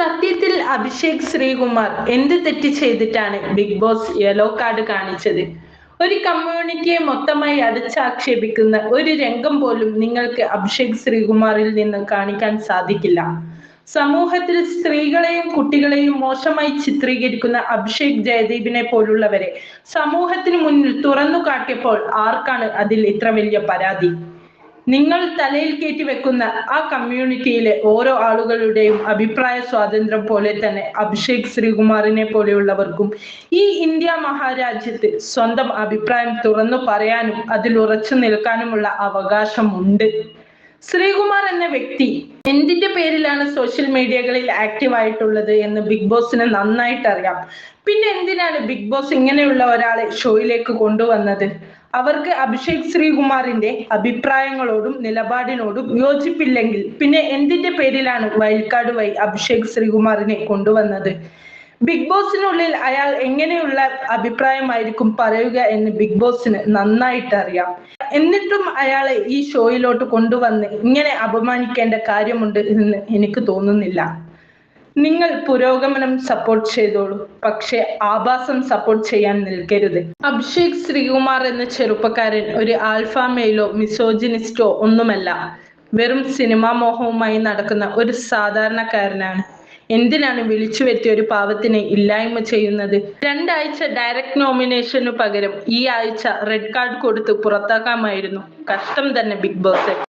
സത്യത്തിൽ അഭിഷേക് ശ്രീകുമാർ എന്ത് തെറ്റ് ചെയ്തിട്ടാണ് ബിഗ് ബോസ് യെല്ലോ കാർഡ് കാണിച്ചത്? ഒരു കമ്മ്യൂണിറ്റിയെ മൊത്തമായി അടച്ചാക്ഷേപിക്കുന്ന ഒരു രംഗം പോലും നിങ്ങൾക്ക് അഭിഷേക് ശ്രീകുമാറിൽ നിന്ന് കാണിക്കാൻ സാധിക്കില്ല. സമൂഹത്തിൽ സ്ത്രീകളെയും കുട്ടികളെയും മോശമായി ചിത്രീകരിക്കുന്ന അഭിഷേക് ജയദീപിനെ പോലുള്ളവരെ സമൂഹത്തിന് മുന്നിൽ തുറന്നു കാട്ടിയപ്പോൾ ആർക്കാണ് അതിൽ ഇത്ര വലിയ പരാതി? നിങ്ങൾ തലയിൽ കയറ്റി വെക്കുന്ന ആ കമ്മ്യൂണിറ്റിയിലെ ഓരോ ആളുകളുടെയും അഭിപ്രായ സ്വാതന്ത്ര്യം പോലെ തന്നെ അഭിഷേക് ശ്രീകുമാറിനെ പോലെയുള്ളവർക്കും ഈ ഇന്ത്യ മഹാരാജ്യത്ത് സ്വന്തം അഭിപ്രായം തുറന്നു പറയാനും അതിൽ ഉറച്ചു നിൽക്കാനുമുള്ള അവകാശമുണ്ട്. ശ്രീകുമാർ എന്ന വ്യക്തി എന്തിന്റെ പേരിലാണ് സോഷ്യൽ മീഡിയകളിൽ ആക്റ്റീവ് ആയിട്ടുള്ളത് എന്ന് ബിഗ് ബോസിന് നന്നായിട്ട് അറിയാം. പിന്നെ എന്തിനാണ് ബിഗ് ബോസ് ഇങ്ങനെയുള്ള ഒരാളെ ഷോയിലേക്ക് കൊണ്ടുവന്നത്? അവർക്ക് അഭിഷേക് ശ്രീകുമാറിന്റെ അഭിപ്രായങ്ങളോടും നിലപാടിനോടും യോജിപ്പില്ലെങ്കിൽ പിന്നെ എന്തിന്റെ പേരിലാണ് വയൽക്കാട് വൈ അഭിഷേക് ശ്രീകുമാറിനെ കൊണ്ടുവന്നത്? ബിഗ് ബോസിനുള്ളിൽ അയാൾ എങ്ങനെയുള്ള അഭിപ്രായമായിരിക്കും പറയുക എന്ന് ബിഗ് ബോസിന് നന്നായിട്ട് അറിയാം. എന്നിട്ടും അയാളെ ഈ ഷോയിലോട്ട് കൊണ്ടുവന്ന് ഇങ്ങനെ അപമാനിക്കേണ്ട കാര്യമുണ്ട് എന്ന് എനിക്ക് തോന്നുന്നില്ല. നിങ്ങൾ പുരോഗമനം സപ്പോർട്ട് ചെയ്തോളൂ. പക്ഷെ ആഭാസം സപ്പോർട്ട് ചെയ്യാൻ നിൽക്കരുത്. അഭിഷേക് ശ്രീകുമാർ എന്ന ചെറുപ്പക്കാരൻ ഒരു ആൽഫ മിസോജിനിസ്റ്റോ ഒന്നുമല്ല. വെറും സിനിമാ മോഹവുമായി നടക്കുന്ന ഒരു സാധാരണക്കാരനാണ്. എന്തിനാണ് വിളിച്ചു വരുത്തിയ ഒരു പാവത്തിനെ ഇല്ലായ്മ ചെയ്യുന്നത്? രണ്ടാഴ്ച ഡയറക്ട് നോമിനേഷനു പകരം ഈ ആഴ്ച റെഡ് കാർഡ് കൊടുത്ത് പുറത്താക്കാമായിരുന്നു. കഷ്ടം തന്നെ ബിഗ് ബോസ്